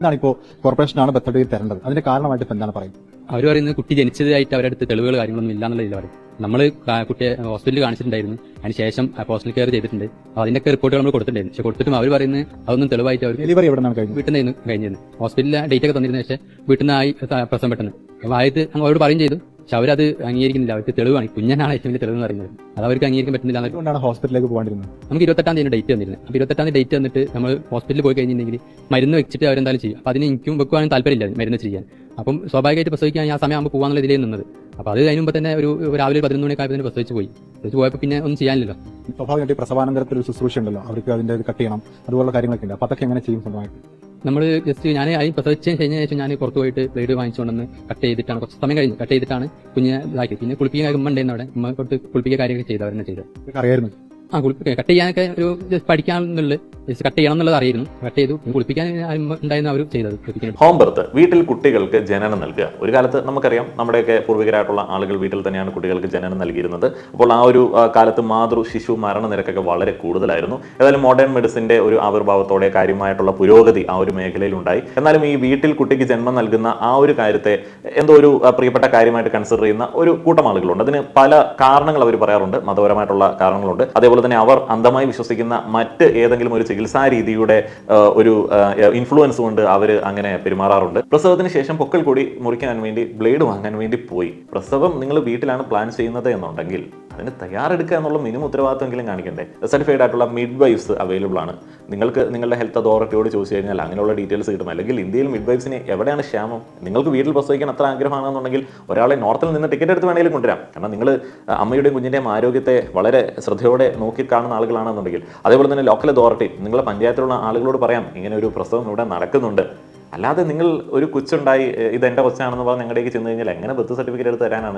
ഇതാണ് ഇപ്പോൾ കോർപ്പറേഷനാണ് birth certificate തരേണ്ടത്. അതിന്റെ കാരണമായിട്ട് ഇപ്പൊ എന്താണ് പറയുന്നത്? അവർ പറയുന്നത് കുട്ടി ജനിച്ചതായിട്ട് അവരുടെ അടുത്ത് തെളിവുകൾ കാര്യങ്ങളൊന്നും ഇല്ല എന്നുള്ള ഇതിൽ പറയും നമ്മൾ കുട്ടിയെ ഹോസ്പിറ്റലിൽ കാണിച്ചിട്ടുണ്ടായിരുന്നു. അതിന് ശേഷം ഹോസ്പിറ്റൽ കെയർ ചെയ്തിട്ടുണ്ട്. അതിന്റെയൊക്കെ റിപ്പോർട്ട് നമ്മൾ കൊടുത്തിട്ടുണ്ടായിരുന്നു. പക്ഷെ കൊടുത്തിട്ടും അവർ പറയുന്നത് അതൊന്നും തെളിവായിട്ട് അവർ ഡെലിവറി എവിടെ നിന്നാണ് കഴിഞ്ഞത് വീട്ടിൽ നിന്ന് കഴിഞ്ഞിരുന്നു ഹോസ്പിറ്റലിലെ ഡേറ്റ് ഒക്കെ തന്നിരുന്നു പക്ഷേ വീട്ടിൽ നിന്ന് ആയി പ്രസം പെട്ടെന്ന്. ആയത് അവരോട് പറയും ചെയ്തു. പക്ഷെ അവരത് അംഗീകരിക്കുന്നില്ല. അവർക്ക് തെളിവാണ്. കുഞ്ഞനാണ് ഏറ്റവും വലിയ തെളിവെന്ന് പറയുന്നത്. അത് അവർക്ക് അംഗീകരിക്കാൻ പറ്റുന്നില്ല അതുകൊണ്ടാണ് ഹോസ്പിറ്റലിലേക്ക് പോകേണ്ടിരുന്നത്? നമുക്ക് ഇരുപത്തെട്ടാം തീയതി ഡേറ്റ് തന്നിരുന്നത്. അപ്പോൾ ഇരുപത്തെട്ടാം തീയതി ഡേറ്റ് തന്നിട്ട് നമ്മൾ ഹോസ്പിറ്റലിൽ പോയി കഴിഞ്ഞിട്ടുണ്ടെങ്കിൽ മരുന്ന് വെച്ചിട്ട് അവരെന്തായാലും ചെയ്യും. അപ്പോൾ അതിന് എനിക്കും വെക്കുവാനും താല്പര്യമില്ല മരുന്ന് ചെയ്യാൻ അപ്പം സ്വാഭാവികമായിട്ട് പ്രസവിക്കാൻ ആ സമയം ആകുമ്പോൾ പോകാനുള്ള ഇതിലേ നിന്നത്. അപ്പോൾ അത് അതിന് മുമ്പ് തന്നെ ഒരു രാവിലെ പതിനൊന്ന് മണിയൊക്കെ ആയപ്പോൾ തന്നെ പ്രസവിച്ച് പോയി. പ്രസവിച്ച് പോയപ്പോൾ പിന്നെ ഒന്നും ചെയ്യാനില്ലല്ലോ. സ്വാഭാവികമായിട്ട് പ്രസവാനന്തരത്തിൽ ഒരു ശുശ്രൂഷ ഉണ്ടല്ലോ. അവർക്ക് അതിന്റെ ഇത് കട്ട് ചെയ്യണം. അതുപോലുള്ള കാര്യങ്ങളൊക്കെ ഉണ്ട്. അപ്പൊ അതൊക്കെ എങ്ങനെ ചെയ്യും സ്വന്തമായിട്ട്? നമ്മൾ ജസ്റ്റ് ഞാൻ അതിന് പ്രസവിച്ചതിന് കഴിഞ്ഞ ശേഷം ഞാൻ പുറത്ത് പോയിട്ട് ബ്ലേഡ് വാങ്ങിച്ചുകൊണ്ടെന്ന് കട്ട് ചെയ്തിട്ടാണ് കുറച്ച് സമയം കഴിഞ്ഞു. കട്ട് ചെയ്തിട്ടാണ് കുഞ്ഞിനെ ഇതാക്കി പിന്നെ കുളിപ്പിക്കാൻ ഉമ്മ ഉണ്ടായിരുന്നു ഉമ്മ തൊട്ട് കുളിപ്പിക്കുക കാര്യമൊക്കെ ചെയ്തവരെന്നെ ചെയ്തത് അറിയായിരുന്നു ആ കട്ട് ചെയ്യാനൊക്കെ ഒരു ജസ്റ്റ് കട്ട് ചെയ്യണം എന്നുള്ളത് അറിയുന്നു കട്ട് ചെയ്തു. കുളിപ്പിക്കാൻ ഉണ്ടായിരുന്നു അവർ ചെയ്തത്. ഹോം ബർത്ത് വീട്ടിൽ കുട്ടികൾക്ക് ജനനം നൽകുക. ഒരു കാലത്ത് നമുക്കറിയാം നമ്മുടെയൊക്കെ പൂർവികരായിട്ടുള്ള ആളുകൾ വീട്ടിൽ തന്നെയാണ് കുട്ടികൾക്ക് ജനനം നൽകിയിരുന്നത്. അപ്പോൾ ആ ഒരു കാലത്ത് മാതൃ ശിശു മരണനിരക്കൊക്കെ വളരെ കൂടുതലായിരുന്നു. ഏതായാലും മോഡേൺ മെഡിസിന്റെ ഒരു ആവിർഭാവത്തോടെ കാര്യമായിട്ടുള്ള പുരോഗതി ആ ഒരു മേഖലയിൽ ഉണ്ടായി എന്നാലും ഈ വീട്ടിൽ കുട്ടിക്ക് ജന്മം നൽകുന്ന ആ ഒരു കാര്യത്തെ എന്തോ ഒരു പ്രിയപ്പെട്ട കാര്യമായിട്ട് കൺസിഡർ ചെയ്യുന്ന ഒരു കൂട്ടം ആളുകളുണ്ട്. അതിന് പല കാരണങ്ങൾ അവർ പറയാറുണ്ട്. മതപരമായിട്ടുള്ള കാരണങ്ങളുണ്ട്. അതേപോലെ തന്നെ അവർ അന്ധമായി വിശ്വസിക്കുന്ന മറ്റ് ഏതെങ്കിലും ഒരു ചികിത്സാ രീതിയുടെ ഒരു ഇൻഫ്ലുവൻസ് കൊണ്ട് അവർ അങ്ങനെ പെരുമാറാറുണ്ട്. പ്രസവത്തിന് ശേഷം പൊക്കൽ കൂടി മുറിക്കാൻ വേണ്ടി ബ്ലേഡ് വാങ്ങാൻ വേണ്ടി പോയി. പ്രസവം നിങ്ങൾ വീട്ടിലാണ് പ്ലാൻ ചെയ്യുന്നത് എന്നുണ്ടെങ്കിൽ അതിന് തയ്യാറെടുക്കുക എന്നുള്ള മിനിമം ഉത്തരവാദിത്വമെങ്കിലും കാണിക്കണ്ടേ. സർട്ടിഫൈഡ് ആയിട്ടുള്ള മിഡ് വൈഫ്സ് അവൈലബിൾ ആണ്. നിങ്ങൾക്ക് നിങ്ങളുടെ ഹെൽത്ത് അതോറിറ്റിയോട് ചോദിച്ചു കഴിഞ്ഞാൽ അങ്ങനെയുള്ള ഡീറ്റെയിൽസ് കിട്ടും. അല്ലെങ്കിൽ ഇന്ത്യയിൽ മിഡ് വൈഫ്സിന് എവിടെയാണ് ക്ഷാമം? നിങ്ങൾക്ക് വീട്ടിൽ പ്രസവിക്കാൻ അത്ര ആഗ്രഹമാണെന്നുണ്ടെങ്കിൽ ഒരാളെ നോർത്തിൽ നിന്ന് ടിക്കറ്റ് എടുത്ത് വേണമെങ്കിലും കൊണ്ടുവരാം. കാരണം നിങ്ങൾ അമ്മയുടെയും കുഞ്ഞിന്റെയും ആരോഗ്യത്തെ വളരെ ശ്രദ്ധയോടെ നോക്കി കാണുന്ന ആളുകളാണെന്നുണ്ടെങ്കിൽ. അതേപോലെ തന്നെ ലോക്കൽ അതോറിറ്റി നിങ്ങളുടെ പഞ്ചായത്തിലുള്ള ആളുകളോട് പറയാം ഇങ്ങനെ ഒരു പ്രസവം ഇവിടെ നടക്കുന്നുണ്ട്. അല്ലാതെ നിങ്ങൾ ഒരു കൊച്ചുണ്ടായി ഇത് എന്റെ കൊച്ചാണെന്ന് പറഞ്ഞ് ഞങ്ങളുടെ ചെന്ന് കഴിഞ്ഞാൽ എങ്ങനെ ബർത്ത് സർട്ടിഫിക്കറ്റ് എടുത്ത് തരാനാണ്?